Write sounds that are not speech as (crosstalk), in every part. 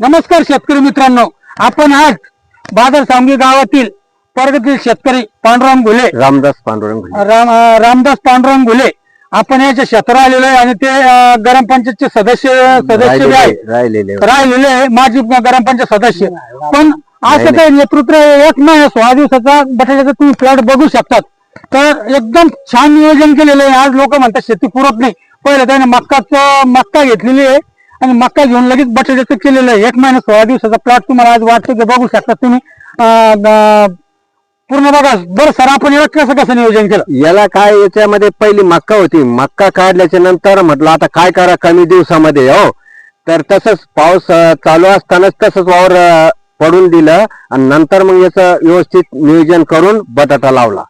नमस्कार शेतकरी मित्रांनो. आपण आज बाजार सांगवी गावातील प्रगतील शेतकरी पांडुरंग घुले. रामदास पांडुरंग घुले. राम अं, रामदास पांडुरंग घुले. आपण याच्या क्षेत्र आलेलो आहे आणि ते अं, ग्राम पंचायतचे सदस्य सदस्य बी राहिलेले राहिलेले. राहिलेले आहे माजी ग्राम पंचायत सदस्य. पण असं काही नेतृत्व एक नाही सोळा दिवसाचा बटाट्याचा तुम्ही प्लॉट बघू शकतात. तर एकदम छान नियोजन केलेलं आहे. आज लोक म्हणतात शेती पुरत नाही. पहिले त्याने मक्काचं मक्का घेतलेली आहे. आणि मक्का घेऊन लगेच बटाट्याचं केलेलं आहे. एक महिना सोळा दिवसाचा प्लॉट तुम्हाला आज वाटतं ते बघू शकता तुम्ही. पूर्ण बघा बरं सर आपण याला कसं कसं नियोजन केलं? याला काय याच्यामध्ये पहिली मक्का होती. मक्का काढल्याच्या नंतर म्हटलं आता काय करा कमी दिवसामध्ये हो. तर तसंच पाऊस चालू असतानाच तसंच वावर पडून दिलं. आणि नंतर मग याचं व्यवस्थित नियोजन करून बटाटा लावला.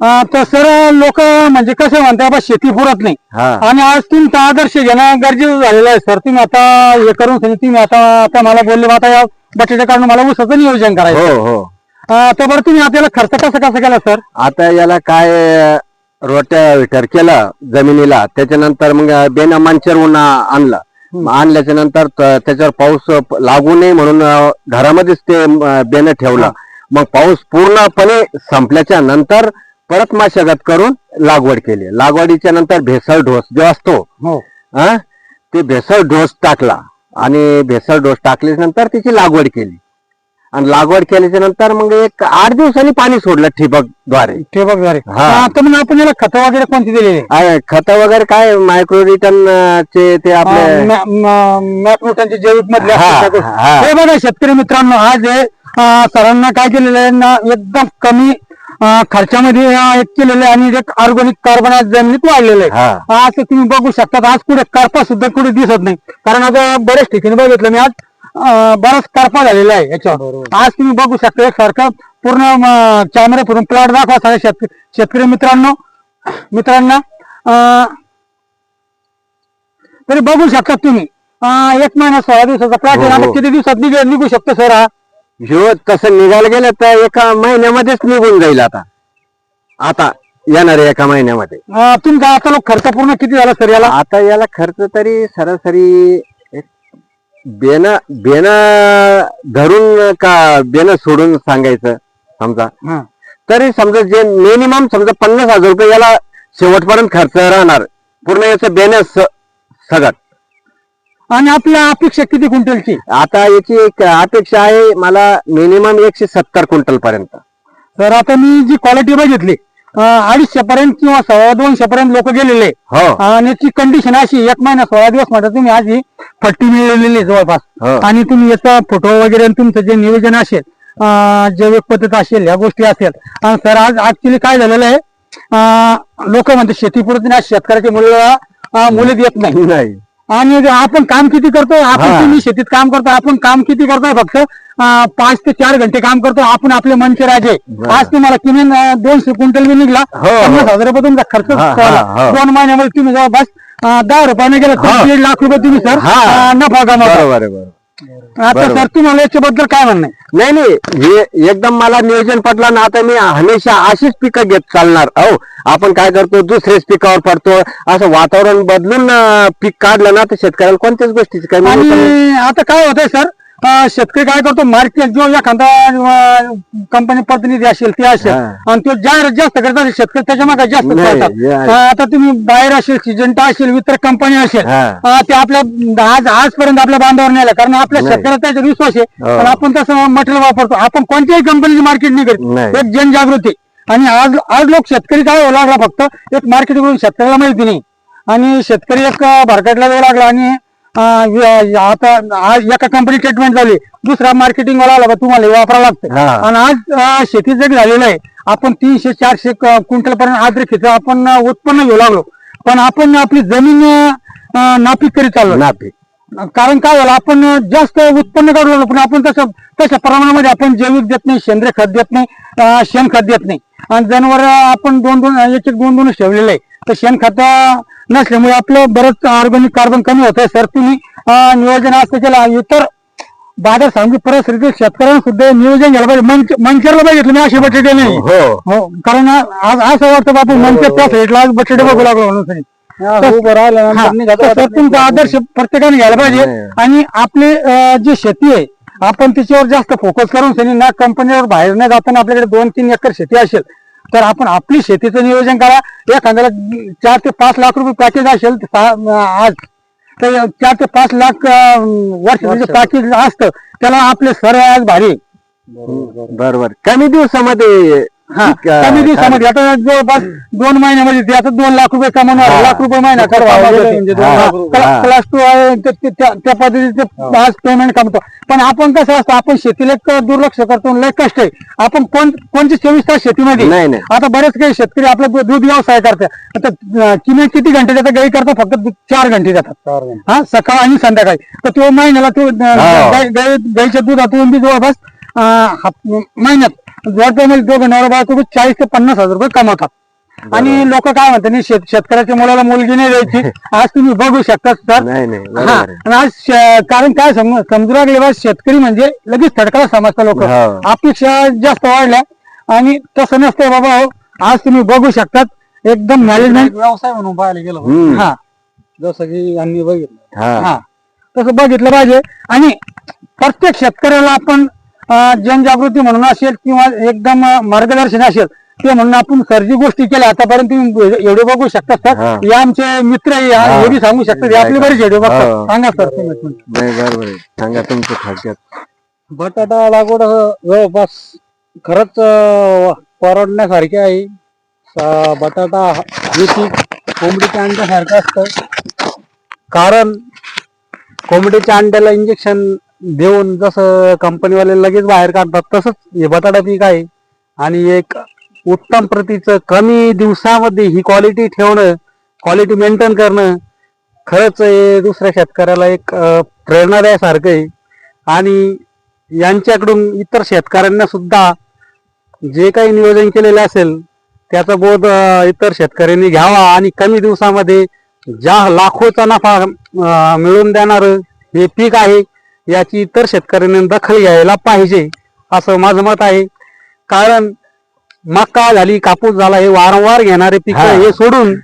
तर सर लोक म्हणजे कसं म्हणतात बा शेती पुरत नाही. हा. आणि आज तुमचा आदर्श घेणं गरजेचं झालेलं आहे सर. तुम्ही आता हे करून सांगितलं, तुम्ही आता आता मला बोलले बा आता या बटाटे काढून मला ऊसाचं नियोजन करायचं हो हो. अं, तर बरं तुम्ही आपल्याला खर्च कसा कसा केला सर? आता याला काय रोट्या विटर केलं जमिनीला त्याच्यानंतर मग बेना मांचर उन्हा आणलं. मग आणल्याच्या नंतर त- त्याच्यावर पाऊस प- लागू नये म्हणून अं, घरामध्येच ते बेन ठेवलं. मग पाऊस पूर्णपणे संपल्याच्या नंतर परत मशागत करून लागवड केली. लागवडीच्या नंतर भेसळ ढोस जो असतो हो. हा ते भेसळ डोस टाकला आणि भेसळ डोस टाकल्याच्या नंतर त्याची लागवड केली. आणि लागवड केल्याच्यानंतर मग एक आठ दिवसांनी पाणी सोडलं ठिबकद्वारे ठिबकद्वारे हा. मग आपण याला खत वगैरे कोणती दिलेली खत वगैरे काय मायक्रो रिटर्न चे ते आपले मॅपनुटांचे जैविक मधले हा, बघा शेतकरी मित्रांनो आज हे सरांना काय केलेलं आहे ना एकदम कमी खर्चामध्ये एक केलेलं आहे आणि एक ऑर्गॅनिक कार्बन आज जमिनीत वाढलेलं आहे. आज तुम्ही बघू शकता. आज कुठे करपा सुद्धा कुठे दिसत नाही. कारण आता बऱ्याच ठिकाणी बघितलं मी आज बराच करपा झालेला आहे याच्यावर. आज तुम्ही बघू शकता सारखं पूर्ण कॅमेरा फिरून प्लॉट दाखवा सगळ्या शेतकरी शेतकरी मित्रांनो. मित्रांना तरी बघू शकता तुम्ही. एक महिना सोळा दिवसाचा प्लॉट हो, हो. किती दिवसात निघ निघू शकतो सर हा? ह्यो तसं निघायला गेलं तर एका महिन्यामध्येच निघून जाईल आता. आता येणार आहे एका महिन्यामध्ये. अं, तुमचा आता लोक खर्च पूर्ण किती झाला सर याला? आता याला खर्च तरी सरासरी एक बेन बेन धरून का बेन सोडून सांगायचं समजा. हा. तरी समजा जे मिनिमम समजा पन्नास हजार रुपये याला शेवटपर्यंत खर्च राहणार. पूर्ण याचं बेन सगळं. आणि आपल्या अपेक्षा किती क्विंटलची? आता याची एक अपेक्षा आहे मला मिनिमम एकशे सत्तर क्विंटल पर्यंत. तर आता मी जी क्वालिटी बघितली अडीचशे पर्यंत किंवा सव्वा दोनशे पर्यंत लोक गेलेले. हो. आणि याची कंडिशन अशी एक महिना सोळा दिवस म्हणता तुम्ही आज ही पट्टी मिळलेली आहे जवळपास. हो. आणि तुम्ही याचा फोटो वगैरे आणि तुमचं जे नियोजन असेल जैविक पद्धत असेल ह्या गोष्टी असेल. आणि सर आज ऍक्च्युली काय झालेलं आहे लोक म्हणते शेती पुरत नाही आज शेतकऱ्याची मुलं मुले देत नाही. आणि जे आपण काम किती करतो आपण. तुम्ही शेतीत काम करतो आपण काम किती करतोय फक्त पाच ते चार घंटे काम करतो आपण आपले मनचे राजे. आज तुम्हाला किमान दोनशे क्विंटल बी निघला हो. पन्नास हजार रुपये तुमचा खर्च. दोन महिन्यामध्ये तुम्ही जवळपास दहा रुपयाने गेला. दीड लाख रुपये तुम्ही सर नफा कमावता बरोबर आता. सर तुम्हाला याच्याबद्दल काय म्हणणं आहे? नाही नाही हे एकदम मला नियोजन पटलं ना आता मी हमेशा अशीच पिकं घेत चालणार अहो आपण काय करतो दुसऱ्याच पिकावर पडतो असं वातावरण बदलून अं, पीक काढलं ना तर शेतकऱ्याला कोणत्याच गोष्टीची कमी होत नाही. आणि आता काय होतंय सर शेतकरी काय करतो मार्केट जो एखादा कंपनी प्रतिनिधी असेल ते असेल. आणि तो जाहिरात जास्त करतात शेतकरी त्याच्यामागे जास्त नाही. अं, आता तुम्ही बाहेर असेल सिजंटा असेल वितरक कंपनी असेल ते आपल्या आज आजपर्यंत आपल्या बांधावर नेलं कारण आपल्या नाही. शेतकऱ्याचा त्याच्यावर विश्वास आहे हो. पण आपण तसं मटेरियल वापरतो आपण कोणत्याही कंपनीची मार्केट नाही करत नाही. एक जनजागृती आणि आज आज लोक शेतकरी काय होऊ लागला फक्त एक मार्केट करून शेतकऱ्याला माहिती नाही आणि शेतकरी एक भरकटला जाऊ लागला आणि आता आज एका कंपनी ट्रीटमेंट झाली. दुसरा मार्केटिंग वाला आला तुम्हाला वापरावं लागतं हा. आणि आज शेती जग झालेलं आहे. आपण तीनशे चारशे क्विंटल पर्यंत आद्रकीचं आपण अं, उत्पन्न घेऊ लागलो. पण आपण आपली जमीन नापीक करीत चाललो नापीक. कारण काय झालं आपण जास्त उत्पन्न काढू लागलो पण आपण तसं तशा प्रमाणामध्ये आपण जैविक देत नाही सेंद्रिय खत देत नाही शेणखत देत नाही. आणि जनावर आपण दोन दोन एक एक दोन दोनच ठेवलेले आहे. तर शेणखत नसल्यामुळे आपलं बरंच ऑर्गॅनिक कार्बन कमी होत आहे सर. तुम्ही नियोजन असं केलं इतर बाजार सांगू परिस्थिती शेतकऱ्यांना सुद्धा नियोजन घ्यायला पाहिजे. मंच मंचरला पाहिजे तुम्ही असे बटाटे नाही हो. हो कारण आज असं वाटतं बापू मंचर त्या साईडला आज बटाटे बघू लागलो म्हणून सर, तुमचा नाही. आदर्श प्रत्येकाने घ्यायला पाहिजे. आणि आपली जी शेती आहे आपण त्याच्यावर जास्त फोकस करून सनी ना कंपनीवर बाहेर न जाताना आपल्याकडे दोन तीन एकर शेती असेल तर आपण आपली शेतीचं नियोजन करा. एखाद्याला चार ते पाच लाख रुपये पॅकेज असेल आज. तर चार ते पाच लाख जे पॅकेज असतं त्याला आपले सर आज भारी. बरोबर. कमी दिवसामध्ये हा, कमी दिवसामध्ये आता जवळपास दोन महिन्यामध्ये ते आता दोन लाख रुपये कमवणार. लाख रुपये महिना. हा. क्लास टू आहे त्या पद्धतीचे आज पेमेंट कमतो पण आपण कसं असतं आपण शेतीला दुर्लक्ष करतो लय कष्ट आहे. आपण कोण कोणते चोवीस तास शेतीमध्ये? आता बरेच काही शेतकरी आपला दूध व्यवसाय करतात. आता अं, किती घंटे देतात गाई करतात फक्त चार घंटे जण. हा सकाळ आणि संध्याकाळी. तर तो महिन्याला तो गाईच्या दुधातून बी जवळपास अं, महिन्यात जवळपास दोघं नवरा बायको चाळीस ते पन्नास हजार रुपये कमवतात. आणि लोक काय म्हणतात नाही, शेत शेतकऱ्याच्या मुलाला मुलगी नाही द्यायची. (laughs) आज तुम्ही बघू शकता सर. हा. आणि आज कारण काय सम- समजू लागले बा शेतकरी म्हणजे लगेच थडकाला समजता लोक. हो. अपेक्षा जास्त वाढल्या. आणि तसं नसतं बाबा हो. आज तुम्ही बघू शकतात एकदम मॅनेजमेंट व्यवसाय म्हणून पाहायला गेलो. हा. जसं की यांनी बघितलं. हा. हा. तसं बघितलं पाहिजे. आणि प्रत्येक शेतकऱ्याला आपण जनजागृती म्हणून असेल किंवा एकदम मार्गदर्शन असेल ते म्हणून आपण सर्जी गोष्टी केल्या. आतापर्यंत तुम्ही एवढे बघू शकता हा. सर. हे. आमचे मित्र आहे, बी सांगू शकतात. हे आपले बरेच व्हिडिओ बघतात. हो. सांगा सर तुम्ही सांगा तुमच्या थोडक्यात बटाटा लागवड जवळपास खरंच परवडण्यासारखी आहे. बटाटा हे पीक कोंबडीच्या अंड्यासारखं असतं. कारण कोंबडीच्या अंड्याला इंजेक्शन देऊन जसं कंपनीवाले लगेच बाहेर काढतात तसंच हे बटाटा पीक आहे. आणि एक उत्तम प्रतीचं कमी दिवसामध्ये ही क्वालिटी ठेवणं क्वालिटी मेंटेन करणं खरंच हे दुसऱ्या शेतकऱ्याला एक प्रेरणा द्यायसारखं आहे. आणि यांच्याकडून इतर शेतकऱ्यांना सुद्धा जे काही नियोजन केलेलं असेल त्याचा बोध इतर शेतकऱ्यांनी घ्यावा आणि कमी दिवसामध्ये ज्या लाखोचा नफा मिळून मिळवून हे पीक आहे याची इतर शेतकऱ्यांनी दखल घ्यायला पाहिजे असं माझं मत आहे. कारण मका झाली कापूस झाला हे वारंवार घेणारे पीक हा. सोडून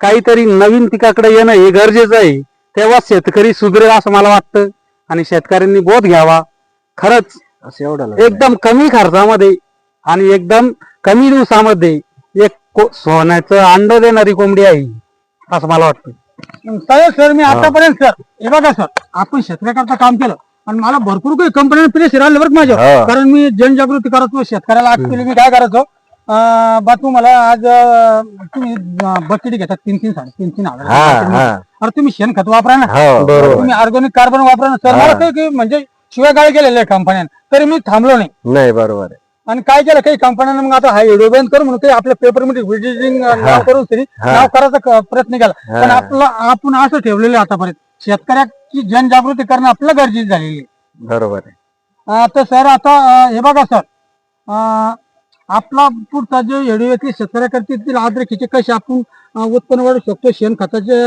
काहीतरी नवीन पिकाकडे येणं हे गरजेचं आहे. तेव्हा शेतकरी सुधरेल असं मला वाटतं आणि शेतकऱ्यांनी बोध घ्यावा. खरंच असं एवढं. एकदम कमी खर्चामध्ये आणि एकदम कमी दिवसामध्ये एक सोन्याचं अंड देणारी कोंबडी आहे असं मला वाटतं. सर मी आतापर्यंत सर हे बघा सर आपण शेतकऱ्याकरता काम केलं. आणि मला भरपूर काही कंपन्यांनी प्रेशर आले बरं माझ्या हा. कारण मी जनजागृती करतो शेतकऱ्याला ऍक्च्युली मी काय करायचो अं, बा तुम्हाला आज अं, तुम्ही बकेटी घेतात तीन तीन साडे तीन तीन हा हजार. हा अरे तुम्ही शेणखत वापरा ना. हो बरोबर. तुम्ही ऑर्गॅनिक कार्बन वापरा ना. सर. मला काही काही म्हणजे शिवाय काय केलेलं आहे कंपन्यांनी तरी मी थांबलो नाही. नाही बरोबर आहे. आणि काय केलं काही कंपन्यांना मग आता हा व्हिडिओ बंद करून म्हणून काही आपल्या पेपरमध्ये व्हिजिटिंग नाव करून तरी. नाव करायचा क- प्रयत्न केला. पण आपलं आपण असं ठेवलेलं आहे आतापर्यंत. शेतकऱ्याची जनजागृती करणं आपलं गरजेचं झालेली आहे. बरोबर आहे. तर सर आता हे बघा सर आपला पुढचा जे व्हिडिओ येतील शेतकऱ्याकरतील आद्रकीचे कसे आपण उत्पन्न वाढू शकतो? शेणखताचे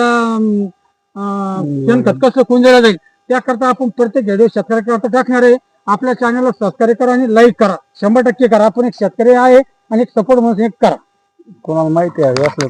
शेणखत कसं कुंजलं जाईल? त्याकरता आपण प्रत्येक व्हिडिओ शेतकऱ्याकरता टाकणार आहे. आपल्या चॅनलला सबस्क्राईब करा आणि लाईक करा. शंभर टक्के करा. आपण एक शेतकरी आहे आणि एक सपोर्ट म्हणून एक करा. कोणाला माहिती आहे असं